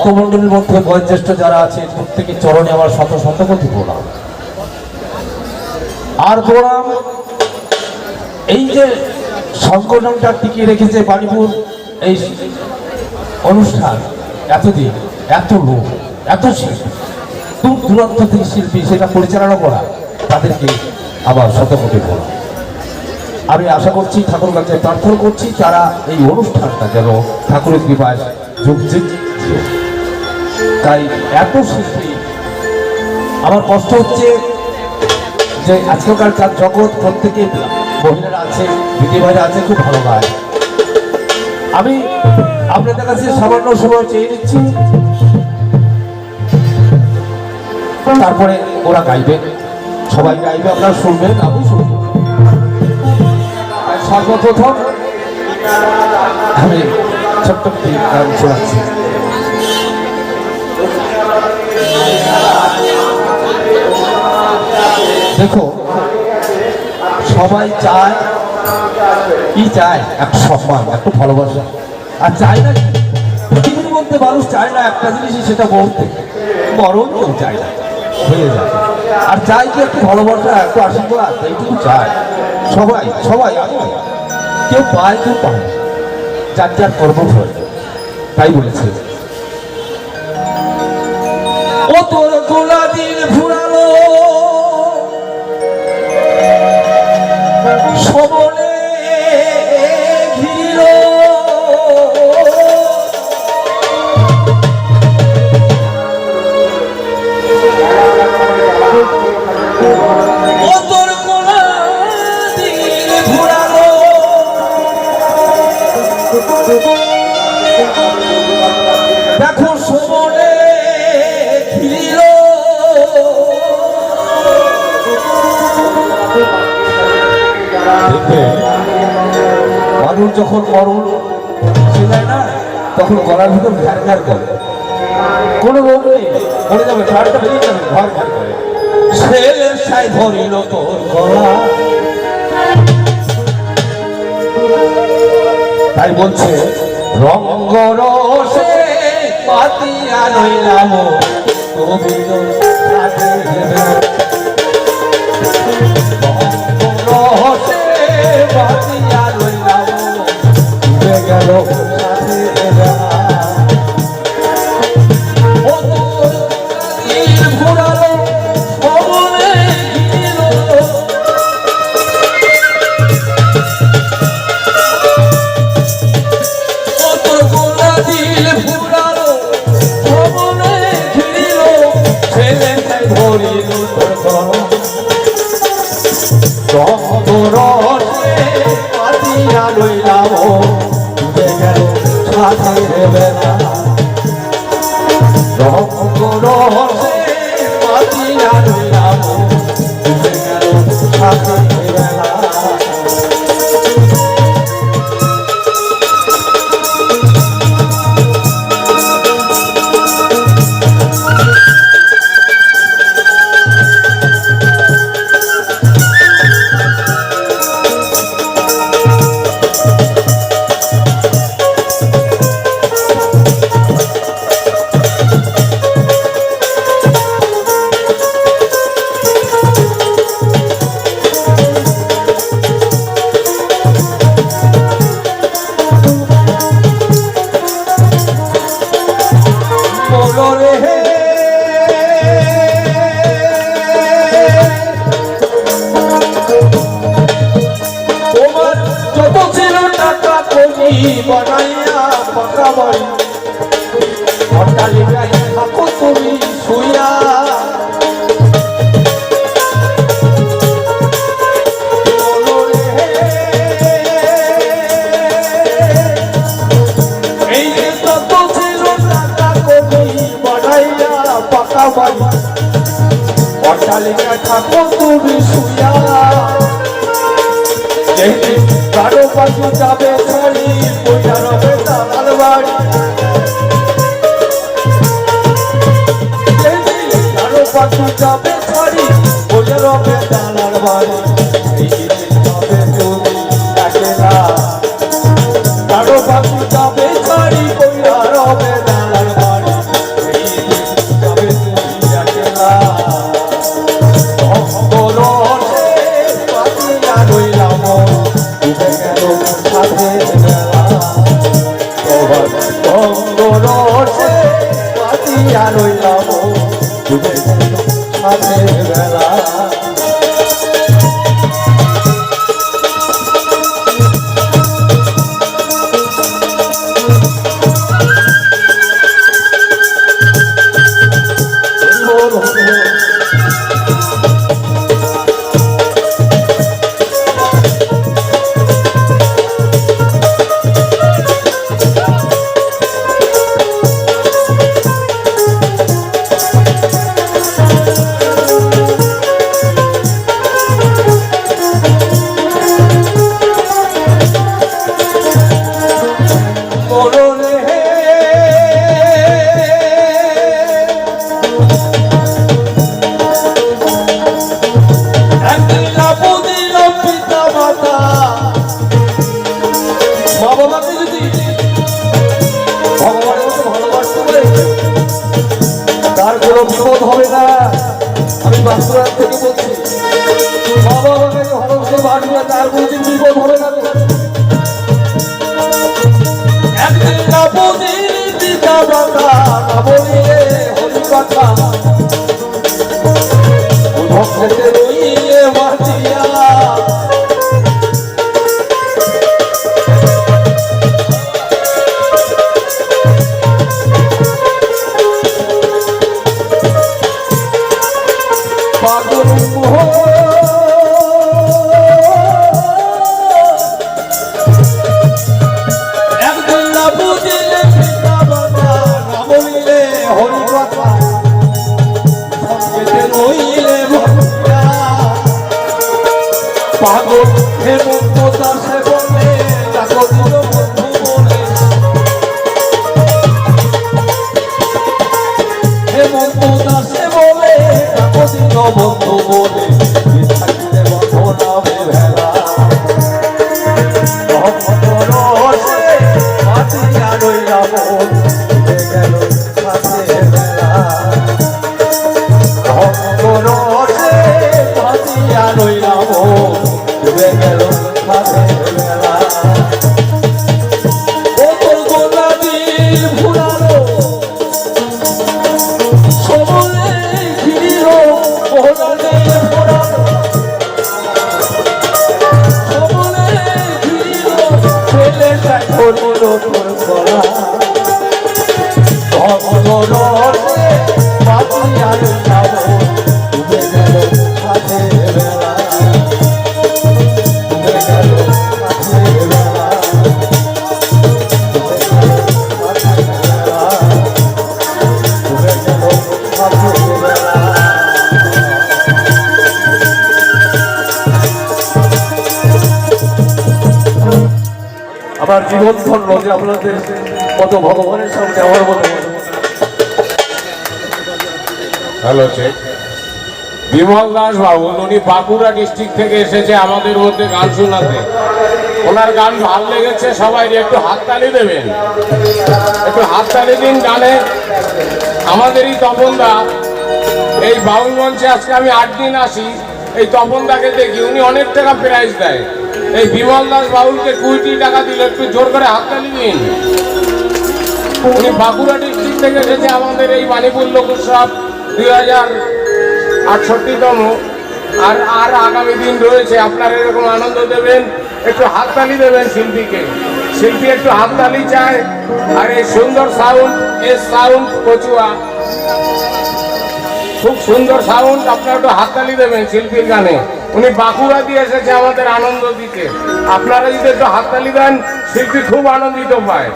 ভক্তমণ্ডলীর মধ্যে বয়োজ্যেষ্ঠ যারা আছে প্রত্যেকের চরণে আমার শত শত কোটি প্রণাম। আর প্রণাম, এই যে সংগঠনটা টিকিয়ে রেখেছে বাণীপুর, এই অনুষ্ঠান এতদিন, এত লোক, এত শিল্পী, দূর দূরান্ত থেকে শিল্পী সেটা পরিচালনা করা, তাদেরকে আবার শতকোটি বলা আমি আশা করছি ঠাকুর কাছে প্রার্থনা করছি, তারা এই অনুষ্ঠানটা যেন ঠাকুরের কৃপায় যুগ যুগ তাই এত শিল্পী আমার কষ্ট হচ্ছে যে আজকালকার যার জগৎ প্রত্যেকে মহিলারা আছে, দিদি ভাইরা আছে, খুব ভালো গায়। আমি আপনাদের কাছে সামান্য সময় চেয়ে নিচ্ছি। তারপরে ওরা গাইবে। সবাই গাইবে, আপনারা শুনবেন আমি শুনব। তাই সর্বপ্রথম আমি ছোট্ট গান শোনাচ্ছি। দেখো, সবাই চায়, কি চায়? এক সম্মান একটু ভালোবাসা। আর চায় না? পৃথিবীর মধ্যে মানুষ চায় না একটা জিনিসই, সেটা বলতে বরং কেউ চায় না, হয়ে যায়। আর চাই কি একটু ভালোবাসা, একটু আশীর্বাদ? এইটুকু চায়। সবাই সবাই কেউ পায় কেউ পায়। যার যার কর্ম ফল তাই বলেছে। মানুষ যখন মরণ ছিলায় না, তখন গলার ভিতর ঘ্যার ঘ্যার করে। কোনো রোগ নেই, মরে যাবে ঘাড়টা বেরিয়ে যাবে, ঘর ঘর করে ছেলের সাই ধরিল তোর গলা। তাই বলছে রঙ্গ রসে পাতিয়া নইলাম কবি যেদিন কারও পাশে যাবে থাকিয়া রইলাম হাতের বেলা না বুঝির পিতা মাতা না বলিলে হরি কথা ভক্তেতে রইলে মাতিয়া। পাগল মোহ পাগল হেমন্ত দাসে বলে ডাকো দিল বন্ধু বলে। হেমন্ত দাসে বলে ডাকো দিল বন্ধু রসে মাতিয়ার যাব ডুবে আমার জীবন ধন্য যে আপনাদের কত ভগবানের সামনে আমার মতো হ্যালো চেক বিমল দাস বাবু উনি বাঁকুড়া ডিস্ট্রিক্ট থেকে এসেছে আমাদের মধ্যে গান শোনাতে। ওনার গান ভালো লেগেছে, সবাই একটু হাততালি দেবেন। একটু হাততালি দিন গানে। আমাদেরই তপনদা। এই বাউল মঞ্চে আজকে আমি আট দিন আসি। এই তপনদাকে দেখি, উনি অনেক টাকা প্রাইজ দেয়। এই বিমল দাস বাউলকে কুড়িটি টাকা দিলে একটু জোর করে হাততালি দিন। উনি বাঁকুড়া ডিস্ট্রিক্ট থেকে এসেছে আমাদের এই বাণীপুর লোক উৎসব দুই হাজার আটষট্টিতম আর আর আগামী দিন রয়েছে, আপনারা এরকম আনন্দ দেবেন, একটু হাততালি দেবেন শিল্পীকে। শিল্পী একটু হাততালি চায়, আর এই সুন্দর সাউন্ড এ সাউন্ড কচুয়া। খুব সুন্দর সাউন্ড আপনারা একটু হাততালি দেবেন শিল্পীর গানে। উনি বাঁকুড়া দিয়ে এসেছে আমাদের আনন্দ দিতে। আপনারা যদি একটু হাততালি দেন, শিল্পী খুব আনন্দিত পায়।